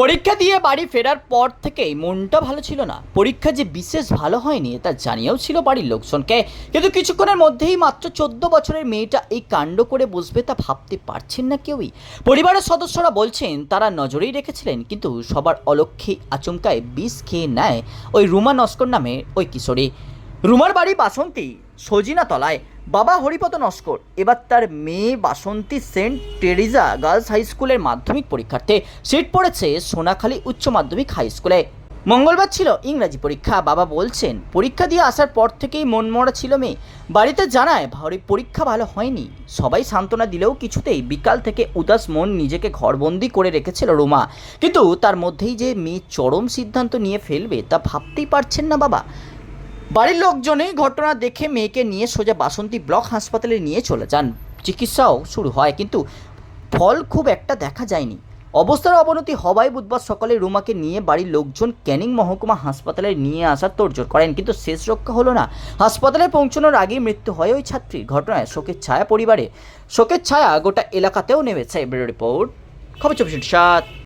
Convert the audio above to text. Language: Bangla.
পরীক্ষা দিয়ে বাড়ি ফেরার পর থেকেই মনটা ভালো ছিল না। পরীক্ষা যে বিশেষ ভালো হয়নি তা জানিয়েও ছিল বাড়ির লোকজনকে। কিন্তু কিছুক্ষণের মধ্যেই মাত্র চোদ্দ বছরের মেয়েটা এই কাণ্ড করে বসবে তা ভাবতে পারছেন না কেউই। পরিবারের সদস্যরা বলছেন, তারা নজরেই রেখেছিলেন, কিন্তু সবার অলক্ষ্যে আচমকায় বিষ খেয়ে নেয় ওই রুমা নস্কর নামে ওই কিশোরী। রুমার বাড়ি বাসন্তী। সজিনা তলায় বাবা হরিপদ নস্কর, এবার তার মেয়ে Basanti saint Teresa girls high স্কুলের মাধ্যমিক পরীক্ষার্থে সিট পড়েছে সোনাখালী উচ্চ মাধ্যমিক হাই স্কুলে। মঙ্গলবার ছিল ইংরাজি পরীক্ষা, বাবা বলছেন, পরীক্ষা দিয়ে আসার পর থেকেই মনমরা ছিল মেয়ে। বাড়িতে জানায়, ভারী পরীক্ষা ভালো হয়নি। সবাই সান্ত্বনা দিলেও কিছুতেই বিকাল থেকে উদাস মন নিজেকে ঘরবন্দি করে রেখেছিল রুমা। কিন্তু তার মধ্যেই যে মেয়ে চরম সিদ্ধান্ত নিয়ে ফেলবে তা ভাবতেই পারছেন না বাবা। বাড়ির লোকজনেই ঘটনা দেখে মেয়েকে নিয়ে সোজা বাসন্তী ব্লক হাসপাতালে নিয়ে চলে যান। চিকিৎসাও শুরু হয়, কিন্তু ফল খুব একটা দেখা যায়নি। অবস্থার অবনতি হওয়ায় বুধবার সকালে রুমাকে নিয়ে বাড়ির লোকজন ক্যানিং মহকুমা হাসপাতালে নিয়ে আসার তোড়জোড় করেন, কিন্তু শেষ রক্ষা হলো না। হাসপাতালে পৌঁছানোর আগেই মৃত্যু হয় ওই ছাত্রীর ঘটনায়। শোকের ছায়া পরিবারে। শোকের ছায়া গোটা এলাকাতেও নেমেছে। ব্যুরো রিপোর্ট, খবর চব্বিশ সাত।